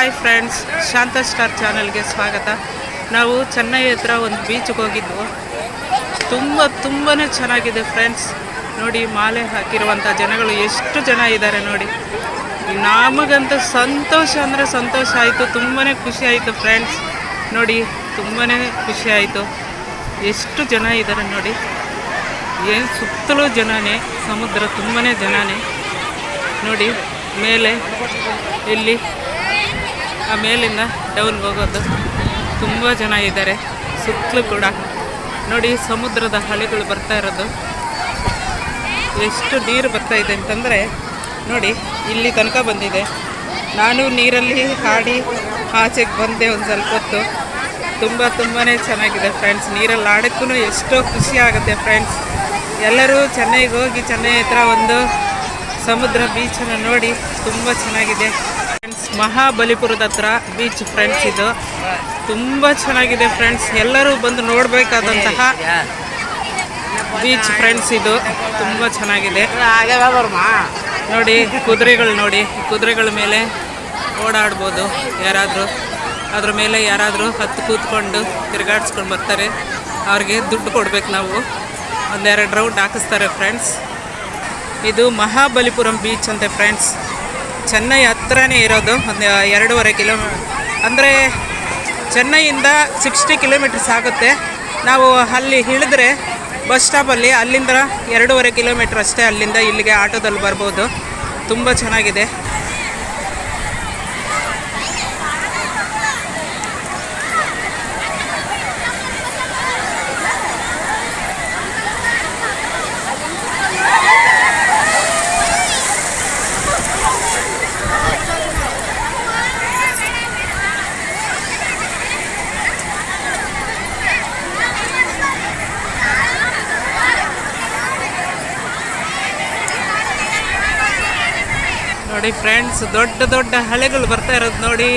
Hi friends ಶಾಂತ star ಚಾನಲ್ಗೆ ಸ್ವಾಗತ. ನಾವು ಚೆನ್ನೈ ಹತ್ರ ಒಂದು ಬೀಚ್ಗೆ ಹೋಗಿದ್ವು. ತುಂಬ ತುಂಬಾ ಚೆನ್ನಾಗಿದೆ ಫ್ರೆಂಡ್ಸ್ ನೋಡಿ ಮಾಲೆ ಹಾಕಿರುವಂಥ ಜನಗಳು ಎಷ್ಟು ಜನ ಇದ್ದಾರೆ ನೋಡಿ. ನಮಗಂತೂ ಸಂತೋಷ ಅಂದರೆ ಸಂತೋಷ ಆಯಿತು ತುಂಬಾ ಖುಷಿ ಆಯಿತು ಫ್ರೆಂಡ್ಸ್ ನೋಡಿ ತುಂಬಾ ಖುಷಿ ಆಯಿತು. ಎಷ್ಟು ಜನ ಇದ್ದಾರೆ ನೋಡಿ. ಏನು ಸುತ್ತಲೂ ಜನನೇ, ಸಮುದ್ರ ತುಂಬಾ ಜನನೇ. ನೋಡಿ, ಮೇಲೆ ಇಲ್ಲಿ ಆ ಮೇಲಿಂದ ಡೌನ್ಗೆ ಹೋಗೋದು. ತುಂಬ ಜನ ಇದ್ದಾರೆ ಸುತ್ತಲೂ ಕೂಡ. ನೋಡಿ, ಸಮುದ್ರದ ಹಳೆಗಳು ಬರ್ತಾ ಇರೋದು. ಎಷ್ಟು ನೀರು ಬರ್ತಾ ಇದೆ ಅಂತಂದರೆ, ನೋಡಿ, ಇಲ್ಲಿ ತನಕ ಬಂದಿದೆ. ನಾನು ನೀರಲ್ಲಿ ಹಾಡಿ ಆಚೆಗೆ ಬಂದೆ ಒಂದು ಸ್ವಲ್ಪ ಹೊತ್ತು. ತುಂಬ ತುಂಬಾ ಚೆನ್ನಾಗಿದೆ ಫ್ರೆಂಡ್ಸ್ ನೀರಲ್ಲಿ ಆಡೋಕ್ಕೂ ಎಷ್ಟೋ ಖುಷಿ ಆಗುತ್ತೆ ಫ್ರೆಂಡ್ಸ್ ಎಲ್ಲರೂ ಚೆನ್ನೈಗೆ ಹೋಗಿ ಚೆನ್ನೈ ಹತ್ರ ಒಂದು ಸಮುದ್ರ ಬೀಚನ್ನು ನೋಡಿ ತುಂಬ ಚೆನ್ನಾಗಿದೆ. ಫ್ರೆಂಡ್ಸ್ ಮಹಾಬಲಿಪುರದ ಹತ್ರ ಬೀಚ್ ಫ್ರೆಂಡ್ಸ್ ಇದು. ತುಂಬಾ ಚೆನ್ನಾಗಿದೆ ಫ್ರೆಂಡ್ಸ್ ಎಲ್ಲರೂ ಬಂದು ನೋಡಬೇಕಾದಂತಹ ಬೀಚ್ ಫ್ರೆಂಡ್ಸ್ ಇದು. ತುಂಬಾ ಚೆನ್ನಾಗಿದೆ. ನೋಡಿ, ಕುದುರೆಗಳು ನೋಡಿ. ಕುದುರೆಗಳ ಮೇಲೆ ಓಡಾಡ್ಬೋದು. ಯಾರಾದರೂ, ಅದ್ರ ಮೇಲೆ ಯಾರಾದರೂ ಹತ್ತು ಕೂತ್ಕೊಂಡು ತಿರುಗಾಡ್ಸ್ಕೊಂಡು ಬರ್ತಾರೆ. ಅವ್ರಿಗೆ ದುಡ್ಡು ಕೊಡ್ಬೇಕು ನಾವು. ಒಂದೆರಡು ರೌಂಡ್ ಹಾಕಿಸ್ತಾರೆ ಫ್ರೆಂಡ್ಸ್ ಇದು ಮಹಾಬಲಿಪುರಂ ಬೀಚ್ ಅಂತೆ ಫ್ರೆಂಡ್ಸ್ ಚೆನ್ನೈ ಹತ್ರನೇ ಇರೋದು, ಒಂದು ಎರಡೂವರೆ ಕಿಲೋ ಅಂದರೆ ಚೆನ್ನೈಯಿಂದ ಸಿಕ್ಸ್ಟಿ ಕಿಲೋಮೀಟರ್ಸ್ ಆಗುತ್ತೆ. ನಾವು ಅಲ್ಲಿ ಇಳಿದ್ರೆ ಬಸ್ ಸ್ಟಾಪಲ್ಲಿ ಅಲ್ಲಿಂದ ಎರಡೂವರೆ ಕಿಲೋಮೀಟ್ರ್ ಅಷ್ಟೇ ಅಲ್ಲಿಂದ ಇಲ್ಲಿಗೆ ಆಟೋದಲ್ಲಿ ಬರ್ಬೋದು. ತುಂಬ ಚೆನ್ನಾಗಿದೆ. ನೋಡಿ ಫ್ರೆಂಡ್ಸ್, ದೊಡ್ಡ ದೊಡ್ಡ ಹಳೆಗಳು ಬರ್ತಾ ಇರೋದು ನೋಡಿ.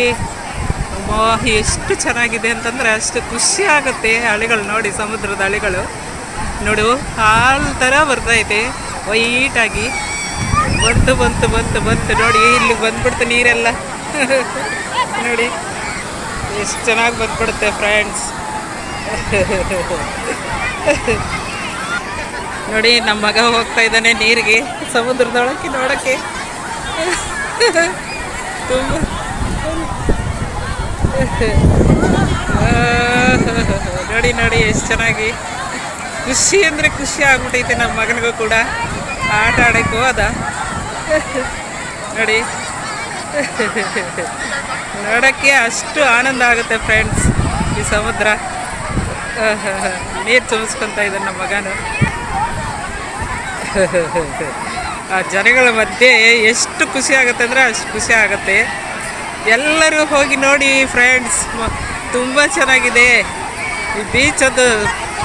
ಎಷ್ಟು ಚೆನ್ನಾಗಿದೆ ಅಂತಂದರೆ ಅಷ್ಟು ಖುಷಿ ಆಗುತ್ತೆ ಹಳೆಗಳು ನೋಡಿ, ಸಮುದ್ರದ ಹಳೆಗಳು. ನೋಡು, ಹಾಲು ಥರ ಬರ್ತೈತೆ ವೈಟಾಗಿ ಬಂತು ಬಂತು ಬಂತು ಬಂತು. ನೋಡಿ ಇಲ್ಲಿ ಬಂದ್ಬಿಡ್ತು ನೀರೆಲ್ಲ. ನೋಡಿ, ಎಷ್ಟು ಚೆನ್ನಾಗಿ ಬಂದ್ಬಿಡುತ್ತೆ ಫ್ರೆಂಡ್ಸ್. ನೋಡಿ, ನಮ್ಮ ಮಗ ಹೋಗ್ತಾ ಇದ್ದಾನೆ ನೀರಿಗೆ, ಸಮುದ್ರದೊಳಕ್ಕೆ ನೋಡೋಕ್ಕೆ. ತುಂಬ ನೋಡಿ ನೋಡಿ, ಎಷ್ಟು ಚೆನ್ನಾಗಿ. ಖುಷಿ ಅಂದರೆ ಖುಷಿ ಆಗ್ಬಿಟ್ಟೈತೆ ನಮ್ಮ ಮಗನಿಗೂ ಕೂಡ. ಆಟ ಆಡೋಕ್ಕೆ ಹೋದ. ನೋಡಿ. ನೋಡೋಕ್ಕೆ ಅಷ್ಟು ಆನಂದ ಆಗುತ್ತೆ ಫ್ರೆಂಡ್ಸ್ ಈ ಸಮುದ್ರ. ನೀರು ತುಂಬಿಸ್ಕೊತ ಇದ್ದಾನೆ ನಮ್ಮ ಮಗನು. ಆ ಜನಗಳ ಮಧ್ಯೆ ಎಷ್ಟು ಖುಷಿ ಆಗುತ್ತೆ ಅಂದರೆ ಅಷ್ಟು ಖುಷಿ ಆಗುತ್ತೆ. ಎಲ್ಲರೂ ಹೋಗಿ ನೋಡಿ ಫ್ರೆಂಡ್ಸ್ ತುಂಬ ಚೆನ್ನಾಗಿದೆ. ಈ ಬೀಚ್ ಅದು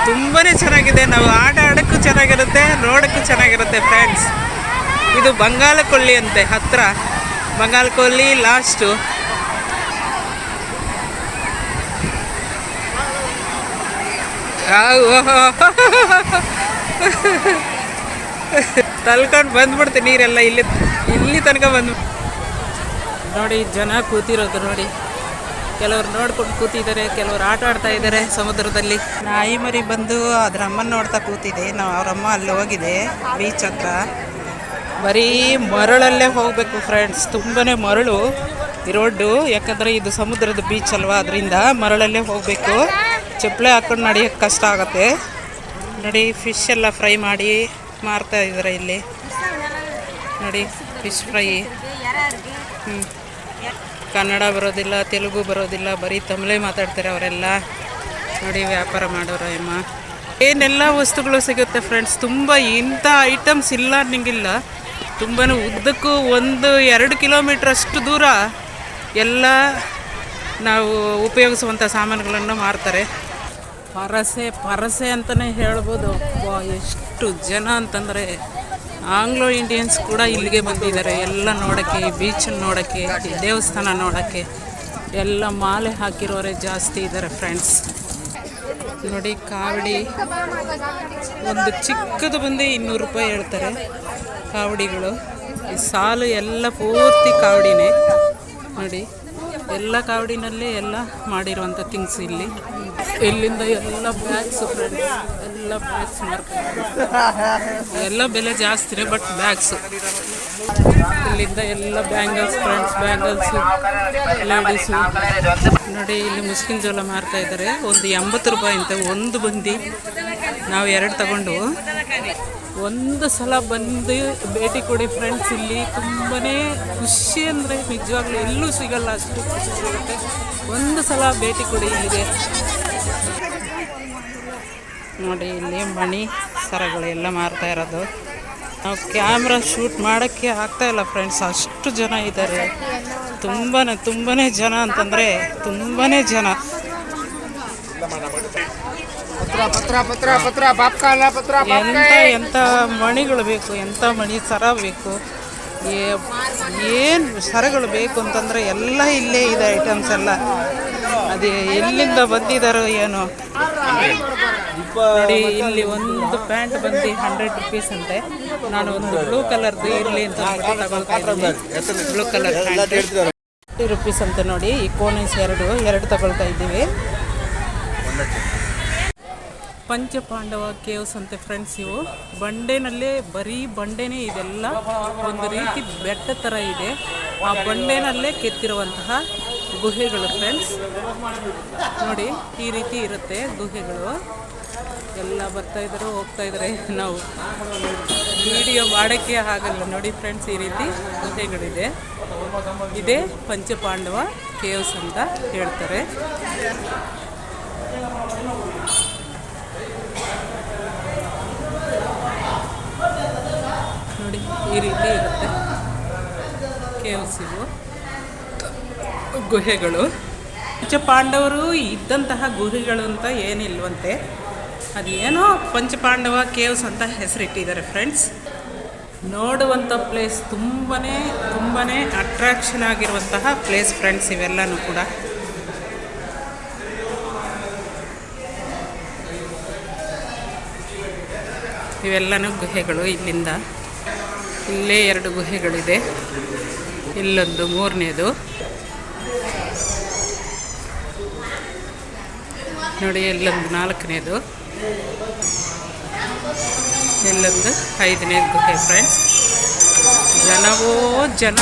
ತುಂಬಾ ಚೆನ್ನಾಗಿದೆ. ನಾವು ಆಟ ಆಡೋಕ್ಕೂ ಚೆನ್ನಾಗಿರುತ್ತೆ, ನೋಡೋಕ್ಕೂ ಚೆನ್ನಾಗಿರುತ್ತೆ ಫ್ರೆಂಡ್ಸ್ ಇದು ಬಂಗಾಳ ಕೊಳ್ಳಿ ಅಂತೆ ಹತ್ತಿರ ಬಂಗಾಳ ಕೊಲ್ಲಿ ಲಾಸ್ಟು ತಲ್ಕೊಂಡು ಬಂದ್ಬಿಡ್ತು ನೀರೆಲ್ಲ ಇಲ್ಲಿ ಇಲ್ಲಿ ತನಕ ಬಂದು ನೋಡಿ, ಜನ ಕೂತಿರೋದು ನೋಡಿ. ಕೆಲವರು ನೋಡ್ಕೊಂಡು ಕೂತಿದ್ದಾರೆ, ಕೆಲವರು ಆಟ ಆಡ್ತಾ ಇದ್ದಾರೆ ಸಮುದ್ರದಲ್ಲಿ. ನಾಯಿ ಮರಿ ಬಂದು ಅದ್ರ ಅಮ್ಮನ ನೋಡ್ತಾ ಕೂತಿದೆ. ನಾವು ಅವರಮ್ಮ ಅಲ್ಲಿ ಹೋಗಿದೆ ಬೀಚ್ ಹತ್ರ. ಬರೀ ಮರಳಲ್ಲೇ ಹೋಗಬೇಕು ಫ್ರೆಂಡ್ಸ್ ತುಂಬಾ ಮರಳು ಈ ರೋಡ್ಡು ಯಾಕಂದರೆ ಇದು ಸಮುದ್ರದ ಬೀಚ್ ಅಲ್ವಾ? ಅದರಿಂದ ಮರಳಲ್ಲೇ ಹೋಗಬೇಕು. ಚಪ್ಪಲೆ ಹಾಕೊಂಡು ನಡಿಯೋಕ್ಕೆ ಕಷ್ಟ ಆಗುತ್ತೆ. ನೋಡಿ ಫಿಶ್ ಎಲ್ಲ ಫ್ರೈ ಮಾಡಿ ಮಾರ್ತಾ ಇದ್ದಾರೆ ಇಲ್ಲಿ. ನೋಡಿ ಫಿಶ್ ಫ್ರೈ ಹ್ಞೂ ಕನ್ನಡ ಬರೋದಿಲ್ಲ, ತೆಲುಗು ಬರೋದಿಲ್ಲ, ಬರೀ ತಮಿಳೇ ಮಾತಾಡ್ತಾರೆ ಅವರೆಲ್ಲ. ನೋಡಿ, ವ್ಯಾಪಾರ ಮಾಡೋರು ಅಮ್ಮ. ಏನೆಲ್ಲ ವಸ್ತುಗಳು ಸಿಗುತ್ತೆ ಫ್ರೆಂಡ್ಸ್ ತುಂಬ ಇಂಥ ಐಟಮ್ಸ್ ಇಲ್ಲ ನಿಂಗಿಲ್ಲ. ತುಂಬಾ ಉದ್ದಕ್ಕೂ ಒಂದು ಎರಡು ಕಿಲೋಮೀಟ್ರ್ ಅಷ್ಟು ದೂರ ಎಲ್ಲ ನಾವು ಉಪಯೋಗಿಸುವಂಥ ಸಾಮಾನುಗಳನ್ನು ಮಾರ್ತಾರೆ. ಪರಸೆ ಪರಸೆ ಅಂತಲೇ ಹೇಳ್ಬೋದು. ಎಷ್ಟು ಜನ ಅಂತಂದರೆ ಆಂಗ್ಲೋ ಇಂಡಿಯನ್ಸ್ ಕೂಡ ಇಲ್ಲಿಗೆ ಬಂದಿದ್ದಾರೆ. ಎಲ್ಲ ನೋಡೋಕ್ಕೆ ಬೀಚನ್ನು ನೋಡೋಕ್ಕೆ ದೇವಸ್ಥಾನ ನೋಡೋಕ್ಕೆ. ಎಲ್ಲ ಮಾಲೆ ಹಾಕಿರೋರೆ ಜಾಸ್ತಿ ಇದ್ದಾರೆ ಫ್ರೆಂಡ್ಸ್ ನೋಡಿ, ಕಾವಡಿ ಒಂದು ಚಿಕ್ಕದು ಬಂದು ಇನ್ನೂರು ರೂಪಾಯಿ ಹೇಳ್ತಾರೆ ಕಾವಡಿಗಳು. ಈ ಸಾಲು ಎಲ್ಲ ಪೂರ್ತಿ ಕಾವಡಿನೇ. ನೋಡಿ. ಎಲ್ಲ ಕಾವಡಿನಲ್ಲೇ ಎಲ್ಲ ಮಾಡಿರುವಂಥ ಥಿಂಗ್ಸ್ ಇಲ್ಲಿ. ಇಲ್ಲಿಂದ ಎಲ್ಲ ಬ್ಯಾಗ್ಸ್ ಎಲ್ಲ ಬ್ಯಾಗ್ಸ್ ಮಾರ್ಕೆಟ್ ಎಲ್ಲ ಬೆಲೆ ಜಾಸ್ತಿನೇ ಬಟ್ ಬ್ಯಾಗ್ಸ್ ಇಲ್ಲಿಂದ ಎಲ್ಲ ಬ್ಯಾಂಗಲ್ಸ್ ಫ್ರೆಂಡ್ಸ್ ಬ್ಯಾಂಗಲ್ಸ್ ಲೇಡೀಸು ನೋಡಿ, ಇಲ್ಲಿ ಮುಸ್ಕಿನ್ ಜೋಳ ಮಾರ್ತಾ ಇದ್ದಾರೆ. ಒಂದು ಎಂಬತ್ತು ರೂಪಾಯಿ ಅಂತ, ಒಂದು ಬಂದಿ ನಾವು ಎರಡು ತಗೊಂಡು ಒಂದು ಸಲ ಬಂದು ಭೇಟಿ ಕೊಡಿ ಫ್ರೆಂಡ್ಸ್ ಇಲ್ಲಿ. ತುಂಬಾ ಖುಷಿ ಅಂದರೆ ನಿಜವಾಗ್ಲೂ ಎಲ್ಲೂ ಸಿಗಲ್ಲ ಅಷ್ಟು ಖುಷಿ ಸಿಗುತ್ತೆ. ಒಂದು ಸಲ ಭೇಟಿ ಕೊಡಿ ಇಲ್ಲಿಗೆ. ನೋಡಿ, ಇಲ್ಲಿ ಮಣಿ ಸರಗಳೆಲ್ಲ ಮಾರ್ತಾ ಇರೋದು. ನಾವು ಕ್ಯಾಮ್ರಾ ಶೂಟ್ ಮಾಡೋಕ್ಕೆ ಇಲ್ಲ ಫ್ರೆಂಡ್ಸ್ ಅಷ್ಟು ಜನ ಇದ್ದಾರೆ. ತುಂಬಾ ತುಂಬಾ ಜನ ಅಂತಂದರೆ ತುಂಬಾ ಜನ. ಪತ್ರ ಪತ್ರ ಪತ್ರ ಅಲ್ಲ ಪತ್ರ ಎಂತ ಎಂಥ ಮಣಿಗಳು ಬೇಕು ಎಂತ ಮಣಿ ಸರ ಬೇಕು ಏನು ಸರಗಳು ಬೇಕು ಅಂತಂದ್ರೆ ಎಲ್ಲ ಇಲ್ಲೇ ಇದೆ ಐಟಮ್ಸ್ ಎಲ್ಲ. ಅದೇ ಎಲ್ಲಿಂದ ಬಂದಿದಾರೋ ಏನು. ನೋಡಿ ಇಲ್ಲಿ ಒಂದು ಪ್ಯಾಂಟ್ ಬಂದು ಹಂಡ್ರೆಡ್ ರುಪೀಸ್ ಅಂತೆ. ನಾನು ಒಂದು ಬ್ಲೂ ಕಲರ್ದು ಇರಲಿ ಅಂತ ಬ್ಲೂ ಕಲರ್ ಪ್ಯಾಂಟ್. ರುಪೀಸ್ ಅಂತ ನೋಡಿ ಈ ಕೋನೈಸ್ ಎರಡು ಎರಡು ತಗೊಳ್ತಾ ಇದ್ದೀವಿ. ಪಂಚಪಾಂಡವ ಕೇವ್ಸ್ ಅಂತೆ ಫ್ರೆಂಡ್ಸ್ ಇವು. ಬಂಡೆನಲ್ಲೇ, ಬರೀ ಬಂಡೆನೇ ಇದೆಲ್ಲ. ಒಂದು ರೀತಿ ಬೆಟ್ಟ ಥರ ಇದೆ. ಆ ಬಂಡೆನಲ್ಲೇ ಕೆತ್ತಿರುವಂತಹ ಗುಹೆಗಳು ಫ್ರೆಂಡ್ಸ್ ನೋಡಿ, ಈ ರೀತಿ ಇರುತ್ತೆ ಗುಹೆಗಳು. ಎಲ್ಲ ಬರ್ತಾ ಇದ್ದಾರೆ, ಹೋಗ್ತಾ ಇದ್ದಾರೆ ನಾವು. ವಿಡಿಯೋ ಮಾಡೋಕ್ಕೆ ಆಗಲ್ಲ. ನೋಡಿ ಫ್ರೆಂಡ್ಸ್ ಈ ರೀತಿ ಗುಹೆಗಳಿದೆ. ಇದೇ ಪಂಚಪಾಂಡವ ಕೇವ್ಸ್ ಅಂತ ಹೇಳ್ತಾರೆ ನೋಡಿ ಈ ರೀತಿ ಇರುತ್ತೆ. ಕೇವ್ಸ್ ಗುಹೆಗಳು. ಗುಹೆಗಳು ಪಂಚಪಾಂಡವರು ಇದ್ದಂತಹ ಗುಹೆಗಳು ಅಂತ ಏನಿಲ್ವಂತೆ? ಅದೇನೋ ಪಂಚಪಾಂಡವ ಕೇವ್ಸ್ ಅಂತ ಹೆಸರಿಟ್ಟಿದ್ದಾರೆ ಫ್ರೆಂಡ್ಸ್. ನೋಡುವಂಥ ಪ್ಲೇಸ್ ತುಂಬಾ ತುಂಬಾ ಅಟ್ರಾಕ್ಷನ್ ಆಗಿರುವಂತಹ ಪ್ಲೇಸ್ ಫ್ರೆಂಡ್ಸ್ ಇವೆಲ್ಲನೂ ಕೂಡ. ಇವೆಲ್ಲನೂ ಗುಹೆಗಳು ಇಲ್ಲಿಂದ. ಇಲ್ಲೇ ಎರಡು ಗುಹೆಗಳಿದೆ. ಇಲ್ಲೊಂದು ಮೂರನೇದು. ನೋಡಿ, ಇಲ್ಲೊಂದು ನಾಲ್ಕನೇದು. ಇಲ್ಲೊಂದು ಐದನೇ ಗುಹೆ ಫ್ರೆಂಡ್ಸ್ ಜನವೋ ಜನ.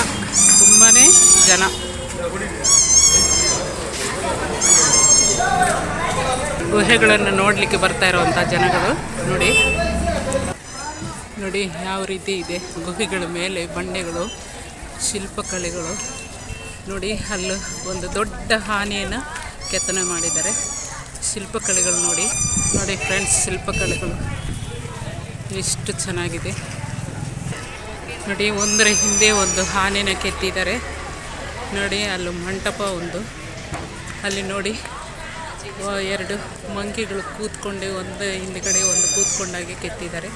ತುಂಬಾ ಜನ. ಗುಹೆಗಳನ್ನು ನೋಡಲಿಕ್ಕೆ ಬರ್ತಾ ಇರುವಂಥ ಜನಗಳು. ನೋಡಿ. ನೋಡಿ ಯಾವ ರೀತಿ ಇದೆ ಗುಹೆಗಳ ಮೇಲೆ ಬಂಡೆಗಳು, ಶಿಲ್ಪಕಲೆಗಳು. ನೋಡಿ ಅಲ್ಲಿ ಒಂದು ದೊಡ್ಡ ಆನೆಯನ್ನು ಕೆತ್ತನೆ ಮಾಡಿದ್ದಾರೆ. ಶಿಲ್ಪಕಲೆಗಳು ನೋಡಿ. ನೋಡಿ ಫ್ರೆಂಡ್ಸ್ ಶಿಲ್ಪಕಲೆಗಳು. ಎಷ್ಟು ಚೆನ್ನಾಗಿದೆ. ನೋಡಿ ಒಂದರ ಹಿಂದೆ ಒಂದು ಆನೆನ ಕೆತ್ತಿದ್ದಾರೆ. ನೋಡಿ ಅಲ್ಲಿ ಮಂಟಪ ಒಂದು. ಅಲ್ಲಿ ನೋಡಿ ಎರಡು ಮಂಕಿಗಳು ಕೂತ್ಕೊಂಡೆ ಒಂದು ಹಿಂದ್ಗಡೆ ಒಂದು ಕೂತ್ಕೊಂಡಾಗೆ ಕೆತ್ತಿದ್ದಾರೆ.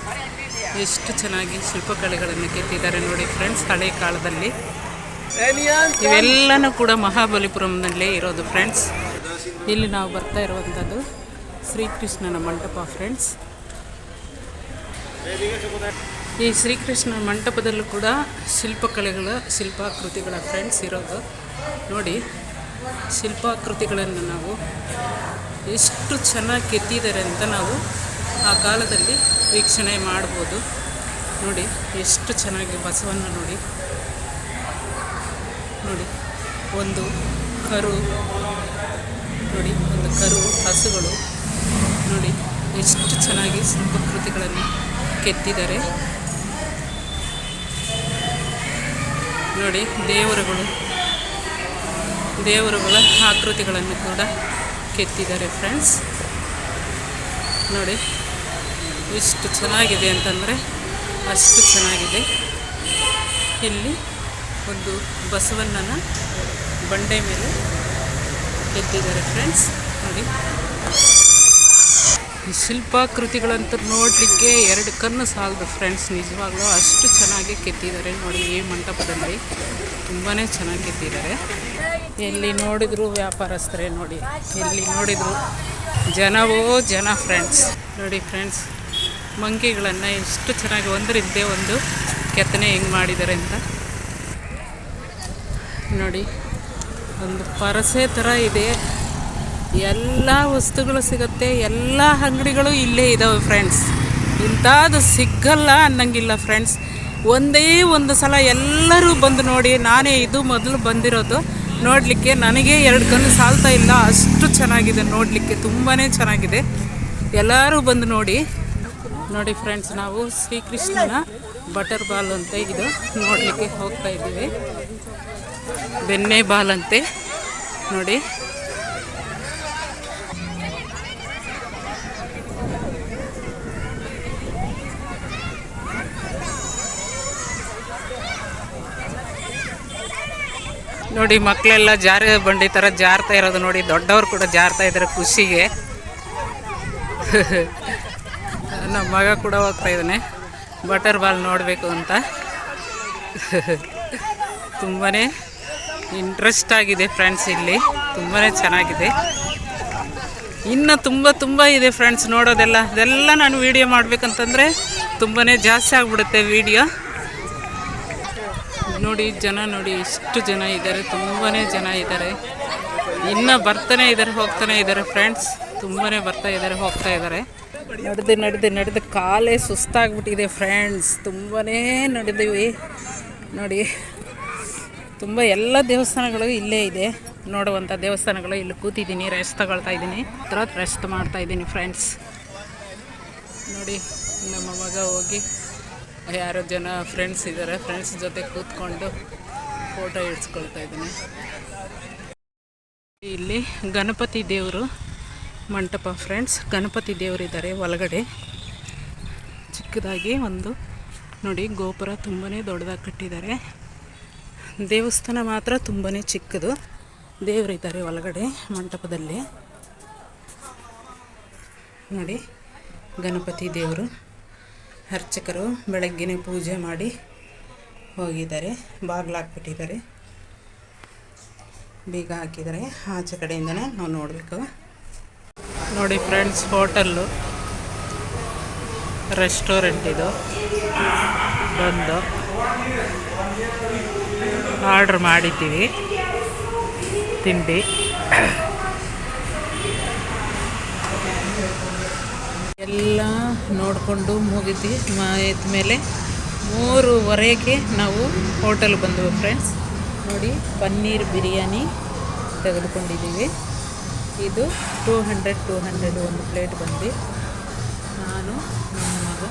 ಎಷ್ಟು ಚೆನ್ನಾಗಿ ಶಿಲ್ಪಕಲೆಗಳನ್ನು ಕೆತ್ತಿದ್ದಾರೆ ನೋಡಿ ಫ್ರೆಂಡ್ಸ್, ಹಳೆ ಕಾಲದಲ್ಲಿ. ಇವೆಲ್ಲನೂ ಕೂಡ ಮಹಾಬಲಿಪುರಂನಲ್ಲೇ ಇರೋದು ಫ್ರೆಂಡ್ಸ್. ಇಲ್ಲಿ ನಾವು ಬರ್ತಾ ಇರುವಂಥದ್ದು ಶ್ರೀಕೃಷ್ಣನ ಮಂಟಪ ಫ್ರೆಂಡ್ಸ್. ಈ ಶ್ರೀಕೃಷ್ಣ ಮಂಟಪದಲ್ಲೂ ಕೂಡ ಶಿಲ್ಪಕಲೆಗಳ, ಶಿಲ್ಪಾಕೃತಿಗಳ ಫ್ರೆಂಡ್ಸ್ ಇರೋದು. ನೋಡಿ ಶಿಲ್ಪಾಕೃತಿಗಳನ್ನು ನಾವು ಎಷ್ಟು ಚೆನ್ನಾಗಿ ಕೆತ್ತಿದ್ದಾರೆ ಅಂತ ನಾವು ಆ ಕಾಲದಲ್ಲಿ ವೀಕ್ಷಣೆ ಮಾಡ್ಬೋದು. ನೋಡಿ, ಎಷ್ಟು ಚೆನ್ನಾಗಿ ಬಸವನ್ನು ನೋಡಿ. ನೋಡಿ, ಒಂದು ಕರು. ನೋಡಿ, ಒಂದು ಕರು ಹಸುಗಳು. ನೋಡಿ, ಎಷ್ಟು ಚೆನ್ನಾಗಿ ಶಿಲ್ಪಕೃತಿಗಳನ್ನು ಕೆತ್ತಿದ್ದಾರೆ. ನೋಡಿ, ದೇವರುಗಳು. ದೇವರುಗಳ ಆಕೃತಿಗಳನ್ನು ಕೂಡ ಕೆತ್ತಿದ್ದಾರೆ ಫ್ರೆಂಡ್ಸ್ ನೋಡಿ ಎಷ್ಟು ಚೆನ್ನಾಗಿದೆ ಅಂತಂದರೆ ಅಷ್ಟು ಚೆನ್ನಾಗಿದೆ. ಇಲ್ಲಿ ಒಂದು ಬಸವಣ್ಣನ ಬಂಡೆ ಮೇಲೆ ಕೆತ್ತಿದ್ದಾರೆ ಫ್ರೆಂಡ್ಸ್ ನೋಡಿ. ಈ ಶಿಲ್ಪಾಕೃತಿಗಳಂತೂ ನೋಡಲಿಕ್ಕೆ ಎರಡು ಕಣ್ಣು ಸಾಲದು ಫ್ರೆಂಡ್ಸ್ ನಿಜವಾಗ್ಲೂ ಅಷ್ಟು ಚೆನ್ನಾಗಿ ಕೆತ್ತಿದ್ದಾರೆ ನೋಡಿ ಈ ಮಂಟಪದಲ್ಲಿ. ತುಂಬಾ ಚೆನ್ನಾಗಿ ಕೆತ್ತಿದ್ದಾರೆ. ಎಲ್ಲಿ ನೋಡಿದ್ರು ವ್ಯಾಪಾರಸ್ಥರೇ ನೋಡಿ, ಎಲ್ಲಿ ನೋಡಿದ್ರು ಜನವೋ ಜನ ಫ್ರೆಂಡ್ಸ್ ನೋಡಿ ಫ್ರೆಂಡ್ಸ್ ಮಂಕಿಗಳನ್ನು ಎಷ್ಟು ಚೆನ್ನಾಗಿ ಒಂದರಿದ್ದೇ ಒಂದು ಕೆತ್ತನೆ ಹೆಂಗೆ ಮಾಡಿದ್ದಾರೆ ಅಂತ. ನೋಡಿ, ಒಂದು ಪರಸೆ ಥರ ಇದೆ. ಎಲ್ಲ ವಸ್ತುಗಳು ಸಿಗುತ್ತೆ, ಎಲ್ಲ ಅಂಗಡಿಗಳು ಇಲ್ಲೇ ಇದ್ದಾವೆ ಫ್ರೆಂಡ್ಸ್ ಇಂಥದ್ದು ಸಿಕ್ಕಲ್ಲ ಅನ್ನಂಗಿಲ್ಲ ಫ್ರೆಂಡ್ಸ್ ಒಂದೇ ಒಂದು ಸಲ ಎಲ್ಲರೂ ಬಂದು ನೋಡಿ, ನಾನೇ ಇದು ಮೊದಲು ಬಂದಿರೋದು, ನೋಡಲಿಕ್ಕೆ ನನಗೆ ಎರಡು ಕಣ್ಣು ಸಾಲ್ತಾ ಇಲ್ಲ, ಅಷ್ಟು ಚೆನ್ನಾಗಿದೆ ನೋಡಲಿಕ್ಕೆ ತುಂಬಾ ಚೆನ್ನಾಗಿದೆ. ಎಲ್ಲರೂ ಬಂದು ನೋಡಿ ನೋಡಿ ಫ್ರೆಂಡ್ಸ್ ನಾವು ಶ್ರೀಕೃಷ್ಣನ ಬಟರ್ ಬಾಲ್ ಅಂತ ಇದು ನೋಡಲಿಕ್ಕೆ ಹೋಗ್ತಾ ಇದ್ದೀವಿ. ಬೆನ್ನೆ ಬಾಲ್ ಅಂತೆ, ನೋಡಿ. ನೋಡಿ ಮಕ್ಕಳೆಲ್ಲ ಜಾರಿ ಬಂಡಿ ಥರ ಜಾರ್ತಾ ಇರೋದು ನೋಡಿ, ದೊಡ್ಡವರು ಕೂಡ ಜಾರ್ತಾ ಇದ್ದಾರೆ ಖುಷಿಗೆ. ನಮ್ಮ ಮಗ ಕೂಡ ಹೋಗ್ತಾ ಇದ್ದಾನೆ. ಬಟರ್ ಬಾಲ್ ನೋಡಬೇಕು ಅಂತ. ತುಂಬಾ ಇಂಟ್ರೆಸ್ಟ್ ಆಗಿದೆ ಫ್ರೆಂಡ್ಸ್ ಇಲ್ಲಿ. ತುಂಬಾ ಚೆನ್ನಾಗಿದೆ. ಇನ್ನು ತುಂಬ ತುಂಬ ಇದೆ ಫ್ರೆಂಡ್ಸ್ ನೋಡೋದೆಲ್ಲ. ಅದೆಲ್ಲ ನಾನು ವೀಡಿಯೋ ಮಾಡಬೇಕಂತಂದರೆ ತುಂಬಾ ಜಾಸ್ತಿ ಆಗಿಬಿಡುತ್ತೆ ವೀಡಿಯೋ ನೋಡಿ, ಜನ ನೋಡಿ, ಇಷ್ಟು ಜನ ಇದ್ದಾರೆ ತುಂಬಾ ಜನ ಇದ್ದಾರೆ. ಇನ್ನು ಬರ್ತಾನೆ ಇದ್ದಾರೆ, ಹೋಗ್ತಾನೆ ಇದ್ದಾರೆ ಫ್ರೆಂಡ್ಸ್ ತುಂಬಾ ಬರ್ತಾ ಇದ್ದಾರೆ, ಹೋಗ್ತಾ ಇದ್ದಾರೆ. ನಡೆದು ನಡೆದು ನಡೆದು ಕಾಲೇ ಸುಸ್ತಾಗ್ಬಿಟ್ಟಿದೆ ಫ್ರೆಂಡ್ಸ್ ತುಂಬಾ ನಡೆದೀವಿ. ನೋಡಿ, ತುಂಬ ಎಲ್ಲ ದೇವಸ್ಥಾನಗಳು ಇಲ್ಲೇ ಇದೆ. ನೋಡುವಂಥ ದೇವಸ್ಥಾನಗಳು ಇಲ್ಲಿ ಕೂತಿದ್ದೀನಿ ರೆಸ್ಟ್ ತಗೊಳ್ತಾ ಇದ್ದೀನಿ. ಹತ್ರ ರೆಸ್ಟ್ ಮಾಡ್ತಾ ಇದ್ದೀನಿ ಫ್ರೆಂಡ್ಸ್ ನೋಡಿ, ನಮ್ಮ ಮಗ ಹೋಗಿ ಯಾರೋ ಜನ ಫ್ರೆಂಡ್ಸ್ ಇದ್ದಾರೆ ಫ್ರೆಂಡ್ಸ್ ಜೊತೆ ಕೂತ್ಕೊಂಡು ಫೋಟೋ ಇಡ್ಸ್ಕೊಳ್ತಾ ಇದ್ದೀನಿ. ಇಲ್ಲಿ ಗಣಪತಿ ದೇವರು ಮಂಟಪ ಫ್ರೆಂಡ್ಸ್ ಗಣಪತಿ ದೇವರಿದ್ದಾರೆ ಒಳಗಡೆ. ಚಿಕ್ಕದಾಗಿ ಒಂದು, ನೋಡಿ ಗೋಪುರ ತುಂಬಾ ದೊಡ್ಡದಾಗಿ ಕಟ್ಟಿದ್ದಾರೆ. ದೇವಸ್ಥಾನ ಮಾತ್ರ ತುಂಬಾ ಚಿಕ್ಕದು. ದೇವರಿದ್ದಾರೆ ಒಳಗಡೆ ಮಂಟಪದಲ್ಲಿ. ನೋಡಿ ಗಣಪತಿ ದೇವರು. ಅರ್ಚಕರು ಬೆಳಗ್ಗೆನೇ ಪೂಜೆ ಮಾಡಿ ಹೋಗಿದ್ದಾರೆ. ಬಾಗಿಲು ಹಾಕ್ಬಿಟ್ಟಿದ್ದಾರೆ. ಬೀಗ ಹಾಕಿದ್ದಾರೆ. ಆಚೆ ಕಡೆಯಿಂದನೇ ನಾವು ನೋಡಬೇಕು. ನೋಡಿ ಫ್ರೆಂಡ್ಸ್ ಹೋಟೆಲ್ಲು ರೆಸ್ಟೋರೆಂಟ್ ಇದು. ಬಂದು ಆರ್ಡ್ರ್ ಮಾಡಿದ್ದೀವಿ. ತಿಂಡಿ. ಎಲ್ಲ ನೋಡಿಕೊಂಡು ಮುಗಿದು ಮೇಲೆ ಮೂರುವರೆಗೆ ನಾವು ಹೋಟೆಲ್ ಬಂದವು ಫ್ರೆಂಡ್ಸ್ ನೋಡಿ, ಪನ್ನೀರ್ ಬಿರಿಯಾನಿ ತೆಗೆದುಕೊಂಡಿದ್ದೀವಿ. ಇದು ಟೂ ಹಂಡ್ರೆಡ್ ಟೂ ಹಂಡ್ರೆಡ್ ಒಂದು ಪ್ಲೇಟ್ ಬಂದು ನಾನು, ನನ್ನ ಮಗ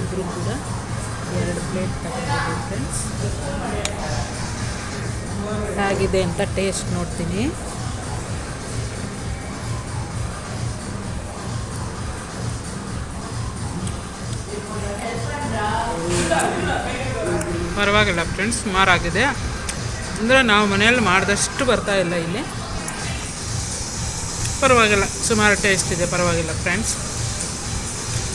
ಇಬ್ಬರು ಕೂಡ ಎರಡು ಪ್ಲೇಟ್ ತಗೊಂಡಿದ್ದೀವಿ ಫ್ರೆಂಡ್ಸ್ ಹೇಗಿದೆ ಅಂತ ಟೇಸ್ಟ್ ನೋಡ್ತೀನಿ. ಪರವಾಗಿಲ್ಲ ಫ್ರೆಂಡ್ಸ್ ಸುಮಾರಾಗಿದೆ ಅಂದರೆ ನಾವು ಮನೆಯಲ್ಲಿ ಮಾಡಿದಷ್ಟು ಬರ್ತಾ ಇಲ್ಲ ಇಲ್ಲಿ. ಪರವಾಗಿಲ್ಲ, ಸುಮಾರು ಟೇಸ್ಟ್ ಇದೆ, ಪರವಾಗಿಲ್ಲ ಫ್ರೆಂಡ್ಸ್.